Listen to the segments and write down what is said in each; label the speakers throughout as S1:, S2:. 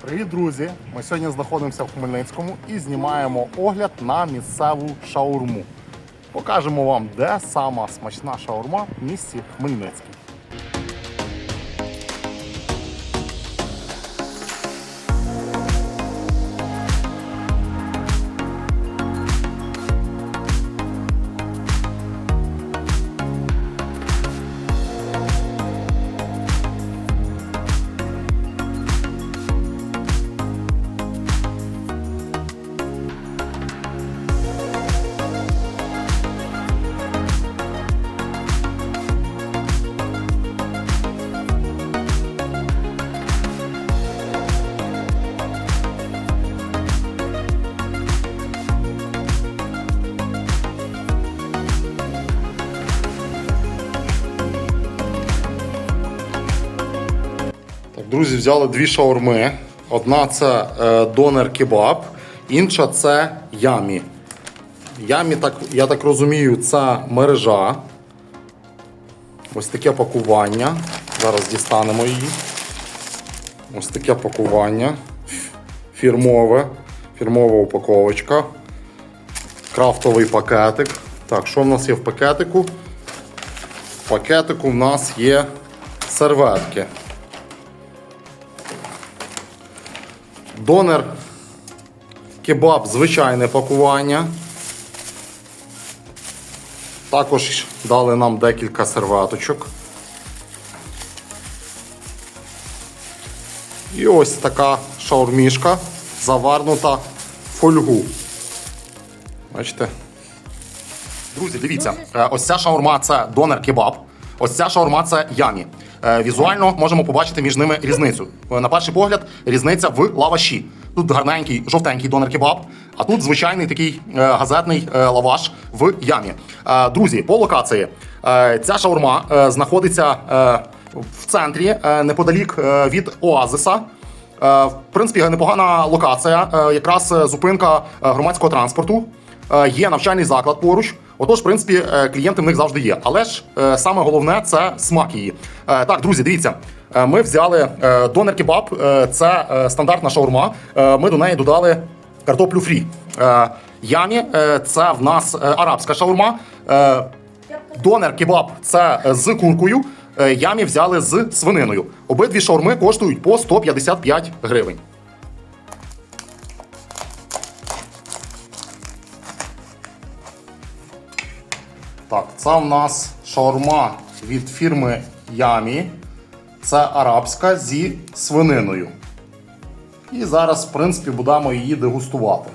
S1: Привіт, друзі! Ми сьогодні знаходимося в Хмельницькому і знімаємо огляд на місцеву шаурму. Покажемо вам, де сама смачна шаурма в місті Хмельницький. Друзі, взяли дві шаурми. Одна це е, донер кебаб, інша це ямі. Ямі, так, я так розумію, це мережа. Ось таке пакування. Зараз дістанемо її. Ось таке пакування. Фірмове. Фірмова упаковочка. Крафтовий пакетик. Так, що в нас є в пакетику? В пакетику в нас є серветки. Донер кебаб звичайне пакування. Також дали нам декілька серветочок. І ось така шаурмішка завернута в фольгу. Бачите? Друзі, дивіться, е, ось ця шаурма це донер кебаб. Ось ця шаурма це ямі. Е, Візуально можемо побачити між ними різницю. Е, На перший погляд, різниця в лаваші. Тут гарненький жовтенький донер кебаб, а тут звичайний такий е, газетний лаваш в ямі. Друзі, по локації ця шаурма знаходиться в центрі, неподалік від Оазиса. В принципі, непогана локація, якраз зупинка громадського транспорту. Є навчальний заклад поруч. Отож, в принципі, е, клієнти в них завжди є. Але ж е, саме головне це смак її. Е, Так, друзі, дивіться. Ми взяли донер кебаб, це стандартна шаурма. Ми до неї додали картоплю фрі. Ямі це в нас арабська шаурма. Донер кебаб це з куркою. Ямі взяли з свининою. Обидві шаурми коштують по 155 гривень. Так, це в нас шаурма від фірми Ямі. Це арабська зі свининою. І зараз, в принципі, будемо її дегустувати.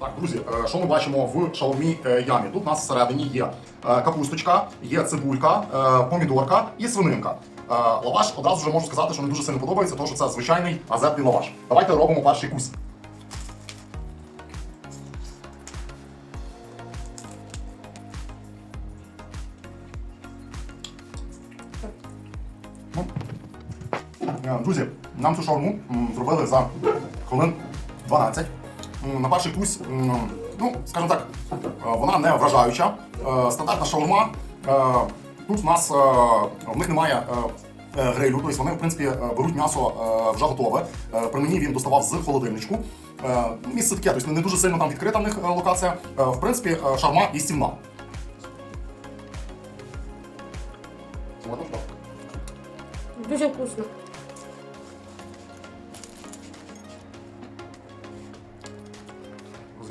S1: Так, друзі, е, що ми бачимо в шаурмі е, ямі? Тут у нас всередині є е, капусточка, є цибулька, помідорка і свининка. Лаваш одразу вже можу сказати, що не дуже сильно подобається, тому що це звичайний азетний лаваш. Давайте робимо перший кус. Нам цю шаурму зробили за хвилин 12. На перший кусь, ну, скажімо так, е, вона не вражаюча. Е, Стандартна шаурма. Е, Тут в нас в них немає грилю, тобто вони в принципі беруть м'ясо вже готове. При мені він доставав з холодильничку. Е, Місце таке, тобто не дуже сильно там відкрита в них локація. В принципі, шаурма і стівна.
S2: Дуже вкусно.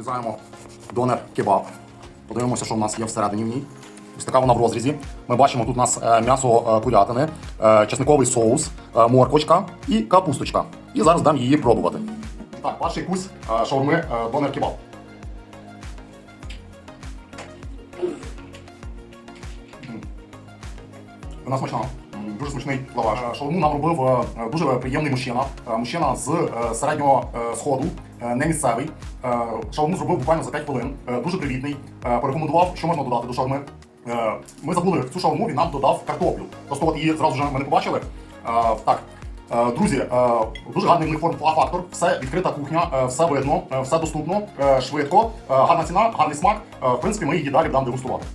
S1: Розрізаємо донер кебаб. Подивимося, що в нас є всередині в ній. Ось така вона в розрізі. Ми бачимо тут у нас е, м'ясо е, курятини, е, чесниковий соус, морквочка і капусточка. І зараз дам її пробувати. Так, перший кусь шаурми донер кебаб. Вона смачна. Дуже смачний лаваш. Е, Шаурму нам робив е, дуже приємний мужчина. Е, Мужчина з середнього сходу, не місцевий. Шаурму зробив буквально за 5 хвилин. Дуже привітний. Порекомендував, що можна додати до шаурми. Ми забули цю шаурму, він нам додав картоплю. Просто от її зразу ж ми не побачили. Так. Друзі, дуже гарний в них форм фактор, все відкрита кухня, все видно, все доступно, швидко, гарна ціна, гарний смак. В принципі, ми її далі будемо дегустувати.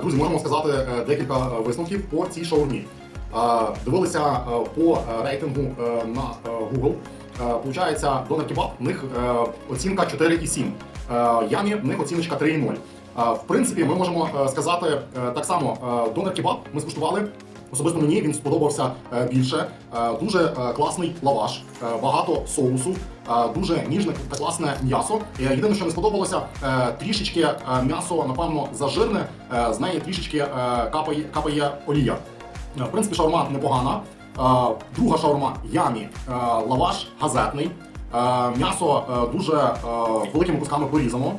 S1: Друзі, можемо сказати е, декілька е, висновків по цій шаурмі. Е, Дивилися по рейтингу на Google. Получається, Донер кебаб, в них оцінка 4,7. Е, Ямі, в них оціночка 3,0. Е, В принципі, ми можемо сказати так само, Донер кебаб ми скуштували. Особисто мені він сподобався е, більше. Е, Дуже е, класний лаваш, багато соусу, дуже ніжне та класне м'ясо. Єдине, що не сподобалося, трішечки м'ясо, напевно, зажирне, з неї трішечки капає, капає олія. В принципі, шаурма непогана. Друга шаурма ямі, лаваш газетний. М'ясо дуже великими кусками порізано.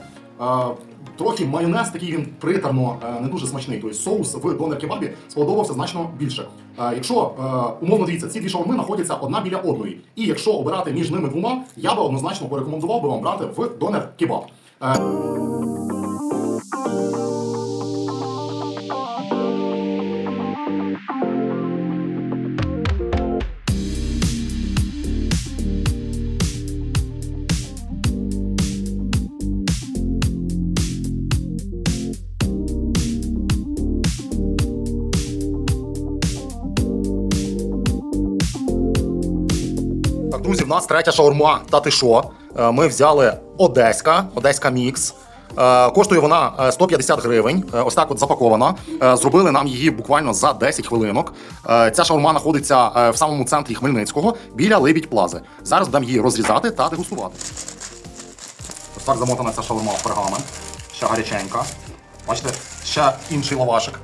S1: Трохи майонез такий він приторно е, не дуже смачний. Тобто соус в донер кебабі сподобався значно більше. Е, Якщо е, умовно дивіться, ці дві шаурми знаходяться одна біля одної. І якщо обирати між ними двома, я би однозначно порекомендував би вам брати в донер в нас третя шаурма. Та ти що? Е, Ми взяли Одеська, Одеська мікс. Е, Коштує вона е, 150 гривень. Е, Ось так от запакована. Зробили нам її буквально за 10 хвилинок. Ця шаурма знаходиться в самому центрі Хмельницького біля Либідь Плази. Зараз будемо її розрізати та дегустувати. Ось так замотана ця шаурма в пергамент. Ще гаряченька. Бачите, ще інший лавашик.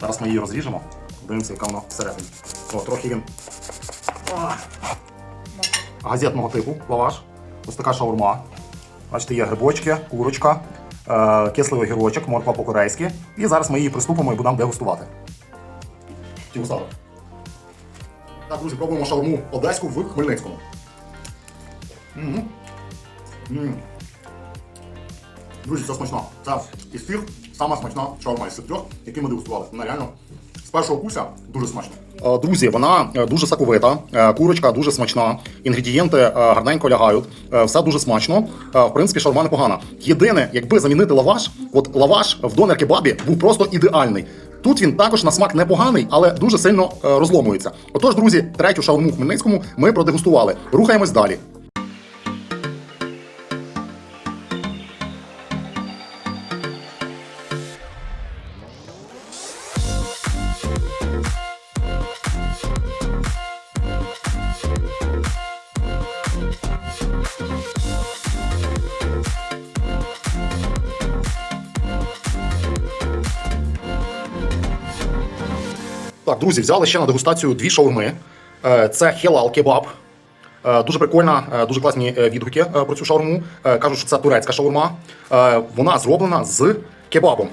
S1: Зараз ми її розріжемо. Дивимося, яка вона всередині. О, трохи він газетного типу лаваш. Ось така шаурма. Бачите, є грибочки, курочка, е, кислий огірочок, морква по-корейськи. І зараз ми її приступимо і будемо дегустувати. Тігусали. Так, друзі, пробуємо шаурму одеську в Хмельницькому. Мгм. М. Друзі, це смачно. Це із тих сама смачна шаурма із трьох, які ми дегустували. Вона реально з першого куся дуже смачно. Друзі, вона е, дуже соковита, е, курочка дуже смачна, інгредієнти е, гарненько лягають, е, все дуже смачно. Е, В принципі, шаурма непогана. Єдине, якби замінити лаваш, от лаваш в донер кебабі був просто ідеальний. Тут він також на смак непоганий, але дуже сильно е, розломується. Отож, друзі, третю шаурму в Хмельницькому ми продегустували. Рухаємось далі. Так, друзі, взяли ще на дегустацію дві шаурми. Е, Це хелал кебаб. Е, Дуже прикольна, е, дуже класні відгуки про цю шаурму. Кажуть, що це турецька шаурма. Вона зроблена з кебабом.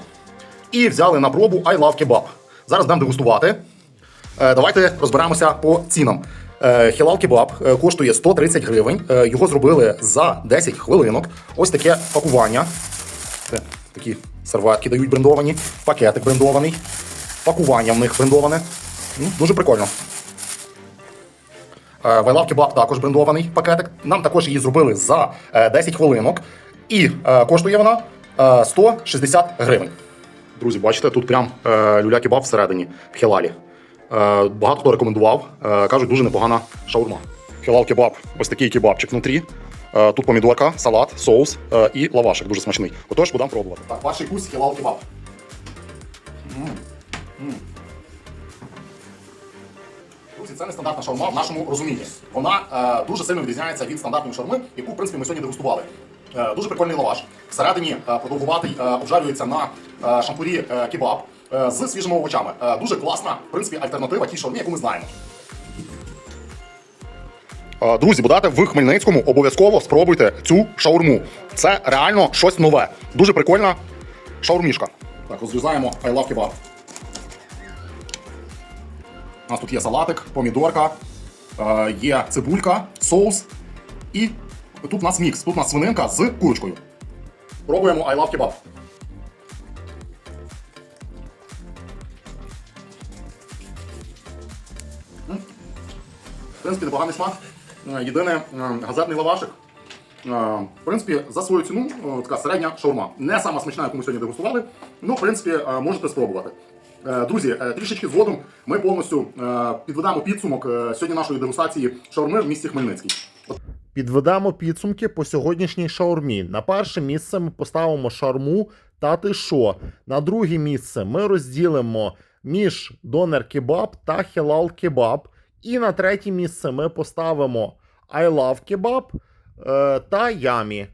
S1: І взяли на пробу I love kebab. Зараз будемо дегустувати. Давайте розберемося по цінам. Хелал кебаб коштує 130 гривень. Його зробили за 10 хвилинок. Ось таке пакування. Такі серветки дають брендовані, пакетик брендований, пакування в них брендоване. Ну, дуже прикольно. Е, Вайлав кебаб також брендований пакетик. Нам також її зробили за е, 10 хвилинок. І е, коштує вона е, 160 гривень. Друзі, бачите, тут прям е, люля кебаб всередині в хелалі. Е, Багато хто рекомендував. Е, Кажуть, дуже непогана шаурма. Хелал кебаб, ось такий кебабчик внутрі. Е, Тут помідорка, салат, соус е, і лавашик дуже смачний. Отож, будемо пробувати. Так, перший кусь хелал кебаб. Це не стандартна шаурма в нашому розумінні. Вона е, дуже сильно відрізняється від стандартної шаурми, яку в принципі ми сьогодні дегустували. Е, дуже прикольний лаваш. Всередині е, продовгуватий е, обжарюється на е, шампурі е, кебаб е, з свіжими овочами. Е, дуже класна, в принципі, альтернатива тій шаурмі, яку ми знаємо. Е, Друзі, будете в Хмельницькому, обов'язково спробуйте цю шаурму. Це реально щось нове. Дуже прикольна шаурмішка. Так, розрізаємо I love kebab. У нас тут є салатик, помідорка, е, є цибулька, соус. І тут у нас мікс. Тут у нас свининка з курочкою. Пробуємо I love kebab. В принципі, непоганий смак. Е, Єдине, е, газетний лавашик. В принципі, за свою ціну така середня шаурма. Не сама смачна, яку ми сьогодні дегустували. Ну, в принципі, можете спробувати.
S3: Е, Друзі, е, трішечки згодом ми повністю е, підведемо підсумок сьогодні нашої дегустації шаурми в місті Хмельницький. Підведемо підсумки по сьогоднішній шаурмі. На перше місце ми поставимо шаурму та ти що. На друге місце ми розділимо між донер кебаб та хелал кебаб. І на третє місце ми поставимо I love кебаб та ямі.